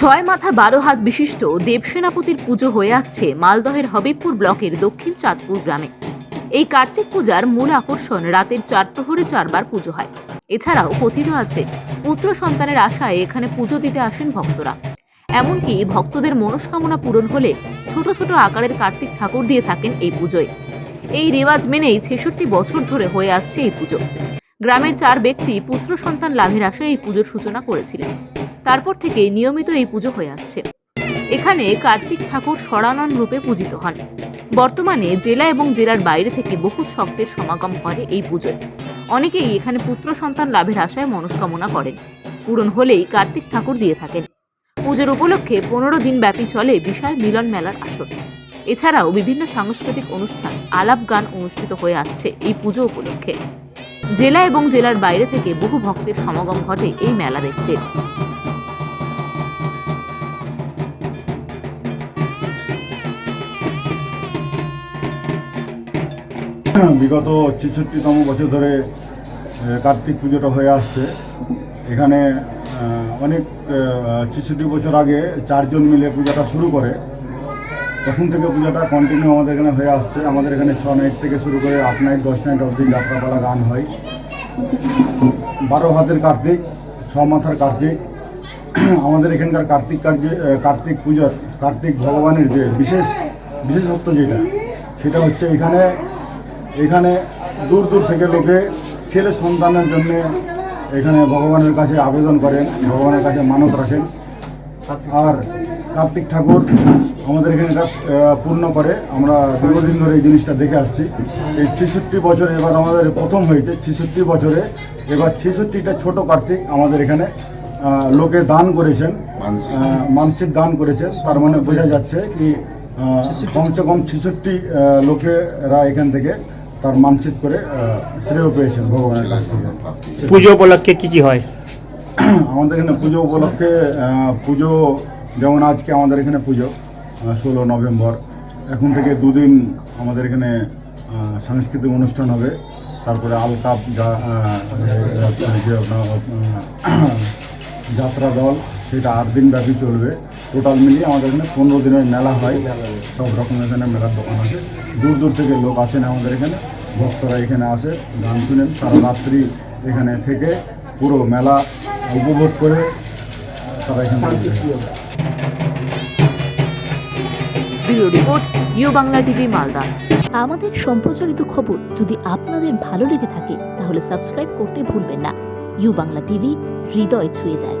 ছয় মাথা বারো হাত বিশিষ্ট দেবসেনাপতির পুজো হয়ে আসছে মালদহের হবিবপুর ব্লকের দক্ষিণ চাঁদপুর গ্রামে। এই কার্তিক পূজার মূল আকর্ষণ রাতের চার প্রহরে চারবার পুজো হয়। এছাড়াও কথিত আছে, পুত্র সন্তানের আশায় এখানে পুজো দিতে আসেন ভক্তরা। এমনকি ভক্তদের মনস্কামনা পূরণ হলে ছোট ছোট আকারের কার্তিক ঠাকুর দিয়ে থাকেন এই পুজোয়। এই রেওয়াজ মেনেই ছেষট্টি বছর ধরে হয়ে আসছে এই পুজো। গ্রামের চার ব্যক্তি পুত্র সন্তান লাভের আশায় এই পুজোর সূচনা করেছিলেন। তারপর থেকে নিয়মিত এই পুজো হয়ে আসছে। এখানে কার্তিক ঠাকুর সরানন রূপে পূজিত হন। বর্তমানে জেলা এবং জেলার বাইরে থেকে বহু শক্তের সমাগম করে এই পুজোয়। অনেকেই এখানে পুত্র সন্তান লাভের আশায় মনস্কামনা করেন। পূরণ হলেই কার্তিক ঠাকুর দিয়ে থাকেন। পুজোর উপলক্ষে পনেরো দিন ব্যাপী চলে বিশাল মিলন মেলার আসর। এছাড়াও বিভিন্ন সাংস্কৃতিক অনুষ্ঠান, আলাপ গান অনুষ্ঠিত হয়ে আসছে এই পুজো উপলক্ষে। জেলা এবং জেলার বাইরে থেকে বহু ভক্তের সমাগম ঘটে এই মেলা দেখতে। বিগত ছেষট্টিতম বছর ধরে কার্তিক পুজোটা হয়ে আসছে। এখানে অনেক ছেষট্টি বছর আগে চারজন মিলে পূজাটা শুরু করে। তখন থেকে পূজাটা কন্টিনিউ আমাদের এখানে হয়ে আসছে। আমাদের এখানে ছ নাইট থেকে শুরু করে আট নাইট দশ নাইট অবধি যাত্রাপালা গান হয়। বারো হাতের কার্তিক, ছ মাথার কার্তিক। আমাদের এখানকার কার্তিক কার্যে কার্তিক পূজার, কার্তিক ভগবানের যে বিশেষ, বিশেষত্ব যেটা, সেটা হচ্ছে এখানে এখানে দূর দূর থেকে লোকে ছেলে সন্তানের জন্য এখানে ভগবানের কাছে আবেদন করেন, ভগবানের কাছে মানত রাখেন। আর কার্তিক ঠাকুর আমাদের এখানে এটা পূর্ণ করে। আমরা দীর্ঘদিন ধরে এই জিনিসটা দেখে আসছি। এই ছেষট্টি বছরে এবার আমাদের প্রথম হয়েছে। ছেষট্টি বছরে এবার ছেষট্টিটা ছোট কার্তিক আমাদের এখানে লোকে দান করেছেন মানসিক দান করেছেন। তার মানে বোঝা যাচ্ছে কি কমসে কম ছেষট্টি লোকেরা এখান থেকে তার মানসিক করে শ্রেয় পেয়েছেন ভগবানের কাছ থেকে। পুজো উপলক্ষে কি কি হয়? আমাদের এখানে পুজো উপলক্ষে পুজো যেমন আজকে আমাদের এখানে পুজো ষোলো নভেম্বর। এখন থেকে দুদিন আমাদের এখানে সাংস্কৃতিক অনুষ্ঠান হবে। তারপরে আলকাপ যাত্রা দল সেটা আট দিন ব্যাপী চলবে। টোটাল মিলিয়ে আমাদের এখানে পনেরো দিনের মেলা হয়। সব রকম এখানে মেলার দোকান আছে। দূর দূর থেকে লোক আসেন আমাদের এখানে। ভক্তরা এখানে আসে গান শুনেন। সারা রাত্রি এখানে থেকে পুরো মেলা উপভোগ করে তারা এখানে bureau report U Bangla TV Malda. আমাদের সম্প্রচারিত খবর যদি আপনাদের ভালো লেগে থাকে তাহলে সাবস্ক্রাইব করতে ভুলবেন না। ইউ বাংলা টিভি হৃদয় ছুঁয়ে যায়।